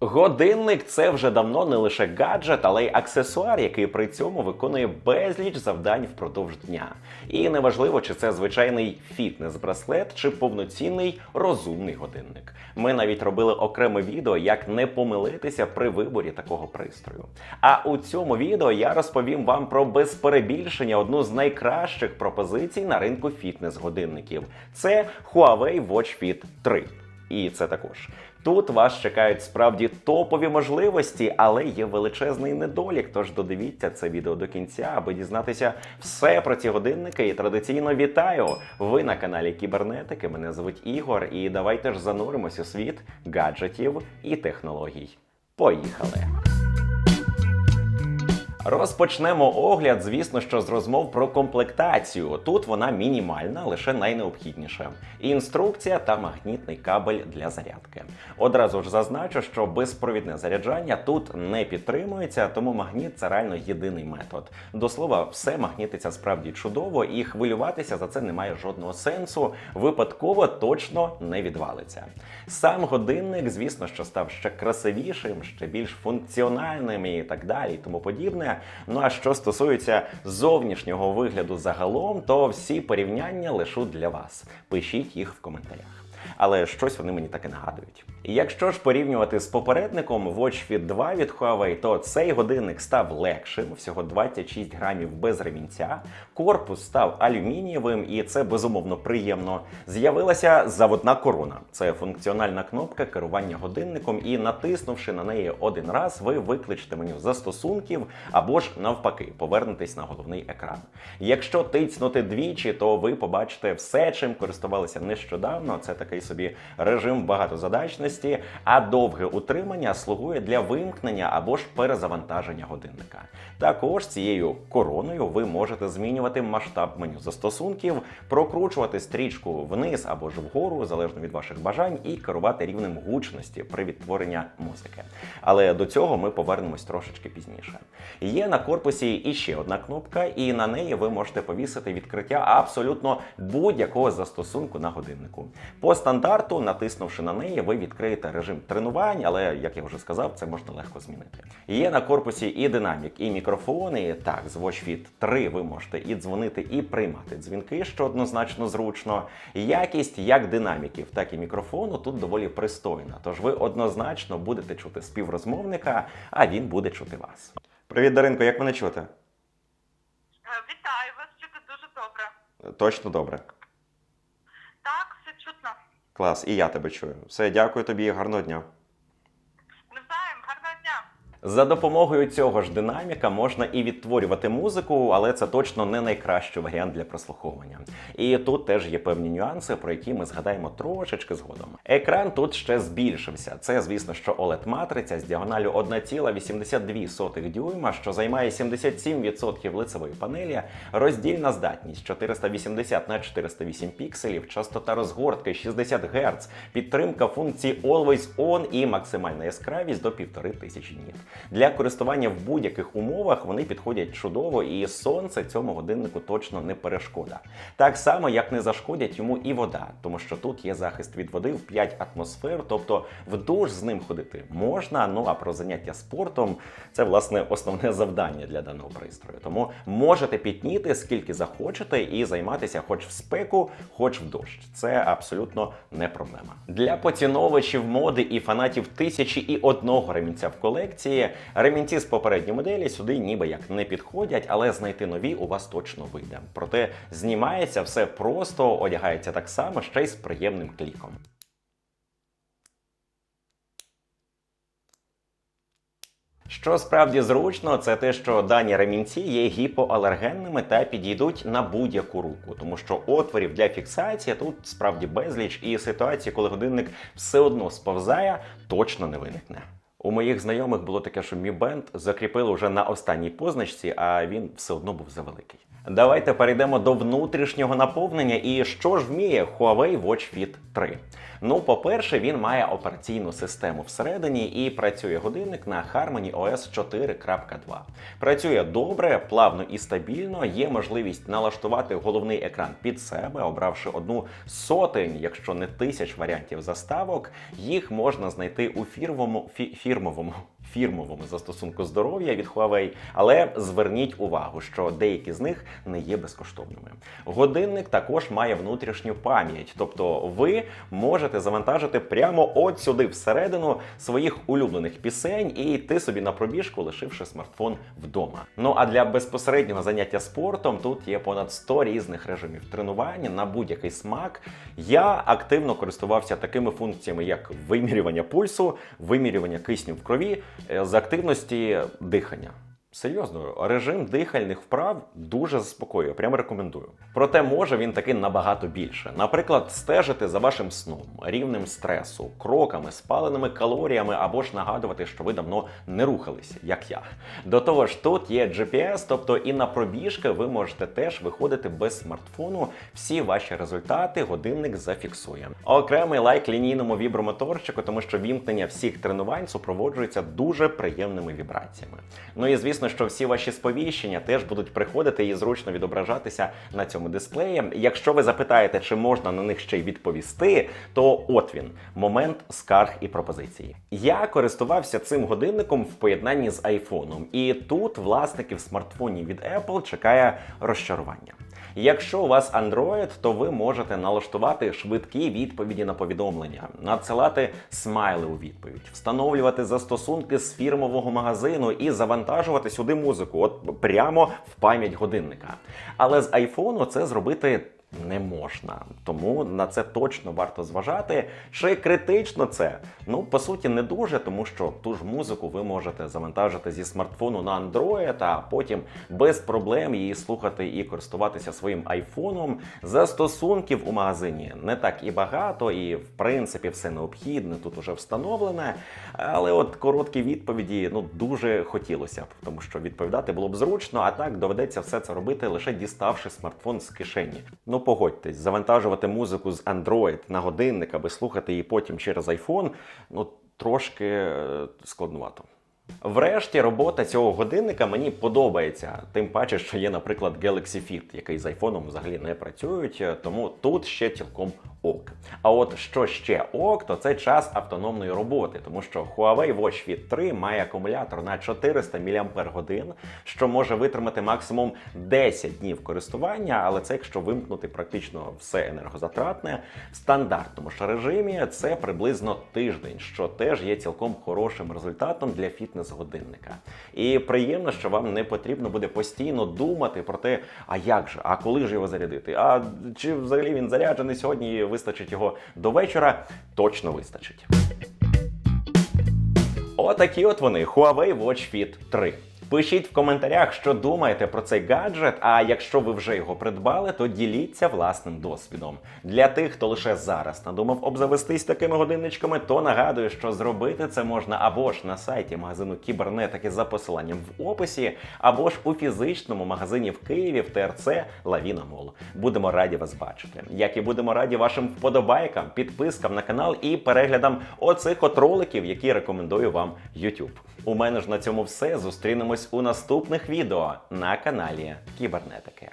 Годинник це вже давно не лише гаджет, але й аксесуар, який при цьому виконує безліч завдань впродовж дня. І неважливо, чи це звичайний фітнес-браслет, чи повноцінний розумний годинник. Ми навіть робили окреме відео, як не помилитися при виборі такого пристрою. А у цьому відео я розповім вам про без перебільшення одну з найкращих пропозицій на ринку фітнес-годинників. Це Huawei Watch Fit 3. І це також. Тут вас чекають справді топові можливості, але є величезний недолік. Тож додивіться це відео до кінця, аби дізнатися все про ці годинники. І традиційно вітаю! Ви на каналі Кібернетики. Мене звуть Ігор, і давайте ж зануримось у світ гаджетів і технологій. Поїхали! Розпочнемо огляд, звісно, що з розмов про комплектацію. Тут вона мінімальна, лише найнеобхідніше. Інструкція та магнітний кабель для зарядки. Одразу ж зазначу, що безпровідне заряджання тут не підтримується, тому магніт це реально єдиний метод. До слова, все магнітиться справді чудово, і хвилюватися за це немає жодного сенсу. Випадково точно не відвалиться. Сам годинник, звісно, що став ще красивішим, ще більш функціональним і так далі, і тому подібне. Ну а що стосується зовнішнього вигляду загалом, то всі порівняння лишу для вас. Пишіть їх в коментарях. Але щось вони мені таки нагадують. І Якщо ж порівнювати з попередником Watch Fit 2 від Huawei, то цей годинник став легшим, всього 26 грамів без ремінця. Корпус став алюмінієвим, і це безумовно приємно. З'явилася заводна корона. Це функціональна кнопка керування годинником, і натиснувши на неї один раз, ви викличете меню застосунків або ж навпаки повернетесь на головний екран. Якщо тицнути двічі, то ви побачите все, чим користувалися нещодавно. Це такий собі режим багатозадачності, а довге утримання слугує для вимкнення або ж перезавантаження годинника. Також цією короною ви можете змінювати масштаб меню застосунків, прокручувати стрічку вниз або ж вгору, залежно від ваших бажань, і керувати рівнем гучності при відтворенні музики. Але до цього ми повернемось трошечки пізніше. Є на корпусі іще одна кнопка, і на неї ви можете повісити відкриття абсолютно будь-якого застосунку на годиннику. По стандарту, натиснувши на неї, ви відкриєте режим тренувань, але як я вже сказав, це можна легко змінити. Є на корпусі і динамік, і мікрофон. І так, з Watch Fit 3 ви можете і дзвонити, і приймати дзвінки, що однозначно зручно. Якість як динаміків, так і мікрофону тут доволі пристойна. Тож ви однозначно будете чути співрозмовника, а він буде чути вас. Привіт, Даринко, як мене чути? Е, Вітаю вас, чути дуже добре. Точно добре. Клас, і я тебе чую. Все, дякую тобі, гарного дня. За допомогою цього ж динаміка можна і відтворювати музику, але це точно не найкращий варіант для прослуховування. І тут теж є певні нюанси, про які ми згадаємо трошечки згодом. Екран тут ще збільшився. Це, звісно, що oled матриця з діагоналю 1,82 дюйма, що займає 77% лицевої панелі, роздільна здатність 480 на 408 пікселів, частота розгортки 60 Гц, підтримка функції Always On і максимальна яскравість до 1500 ніт. Для користування в будь-яких умовах вони підходять чудово, і сонце цьому годиннику точно не перешкода. Так само, як не зашкодять йому і вода, тому що тут є захист від води в 5 атмосфер, тобто в душ з ним ходити можна. Ну а про заняття спортом це власне основне завдання для даного пристрою. Тому можете пітніти скільки захочете і займатися хоч в спеку, хоч в дощ. Це абсолютно не проблема. Для поціновувачів моди і фанатів тисячі і одного ремінця в колекції. Ремінці з попередньої моделі сюди ніби як не підходять, але знайти нові у вас точно вийде. Проте знімається все просто, одягається так само, ще й з приємним кліком. Що справді зручно, це те, що дані ремінці є гіпоалергенними та підійдуть на будь-яку руку, тому що отворів для фіксації тут справді безліч, і ситуації, коли годинник все одно сповзає, точно не виникне. У моїх знайомих було таке, що Mi Band закріпили вже на останній позначці, а він все одно був завеликий. Давайте перейдемо до внутрішнього наповнення. І що ж вміє Huawei Watch Fit 3? Ну, по-перше, він має операційну систему всередині і працює годинник на Harmony OS 4.2. Працює добре, плавно і стабільно. Є можливість налаштувати головний екран під себе, обравши одну сотень, якщо не тисяч варіантів заставок. Їх можна знайти у фірмовому фі- фірмовому. Фірмовому застосунку здоров'я від Huawei, але зверніть увагу, що деякі з них не є безкоштовними. Годинник також має внутрішню пам'ять, тобто ви можете завантажити прямо от сюди всередину своїх улюблених пісень і йти собі на пробіжку, лишивши смартфон вдома. Ну а для безпосереднього заняття спортом тут є понад 100 різних режимів тренування на будь-який смак. Я активно користувався такими функціями, як вимірювання пульсу, вимірювання кисню в крові з активності дихання. Серйозно, режим дихальних вправ дуже заспокоює, прямо рекомендую. Проте може він таки набагато більше. Наприклад, стежити за вашим сном, рівнем стресу, кроками, спаленими калоріями або ж нагадувати, що ви давно не рухалися, як я. До того ж, тут є GPS, тобто і на пробіжки ви можете теж виходити без смартфону. Всі ваші результати годинник зафіксує. Окремий лайк лінійному вібромоторчику, тому що вімкнення всіх тренувань супроводжується дуже приємними вібраціями. Ну і звісно, що всі ваші сповіщення теж будуть приходити і зручно відображатися на цьому дисплеї. Якщо ви запитаєте, чи можна на них ще й відповісти, то от він момент скарг і пропозицій. Я користувався цим годинником в поєднанні з айфоном, і тут власників смартфонів від Apple чекає розчарування. Якщо у вас Android, то ви можете налаштувати швидкі відповіді на повідомлення, надсилати смайли у відповідь, встановлювати застосунки з фірмового магазину і завантажувати сюди музику, от прямо в пам'ять годинника. Але з айфону це зробити. Не можна, тому на це точно варто зважати. Чи критично це? Ну по суті, не дуже, тому що ту ж музику ви можете завантажити зі смартфону на Android, а потім без проблем її слухати і користуватися своїм айфоном. Застосунків у магазині не так і багато, і в принципі все необхідне тут уже встановлене. Але от короткі відповіді ну дуже хотілося б, тому що відповідати було б зручно, а так доведеться все це робити лише діставши смартфон з кишені. Ну погодьтесь, завантажувати музику з Android на годинник, аби слухати її потім через iPhone, ну трошки е, складнувато. Врешті робота цього годинника мені подобається. Тим паче, що є, наприклад, Galaxy Fit, який з айфоном взагалі не працюють, тому тут ще цілком ок. А от що ще ок, то це час автономної роботи, тому що Huawei Watch Fit 3 має акумулятор на 400 мАч, що може витримати максимум 10 днів користування, але це якщо вимкнути практично все енергозатратне в стандартному ж режимі, це приблизно тиждень, що теж є цілком хорошим результатом для фітнес-годинника. І приємно, що вам не потрібно буде постійно думати про те, а як же, а коли ж його зарядити? А чи взагалі він заряджений сьогодні? і Вистачить його до вечора? Точно вистачить. Отакі от вони Huawei Watch Fit 3. Пишіть в коментарях, що думаєте про цей гаджет. А якщо ви вже його придбали, то діліться власним досвідом. Для тих, хто лише зараз надумав обзавестись такими годинничками, то нагадую, що зробити це можна або ж на сайті магазину кібернетики за посиланням в описі, або ж у фізичному магазині в Києві в ТРЦ Лавіна Мол. Будемо раді вас бачити. Як і будемо раді вашим вподобайкам, підпискам на канал і переглядам оцих от роликів, які рекомендую вам YouTube. У мене ж на цьому все. Зустрінемось у наступних відео на каналі Кібернетики.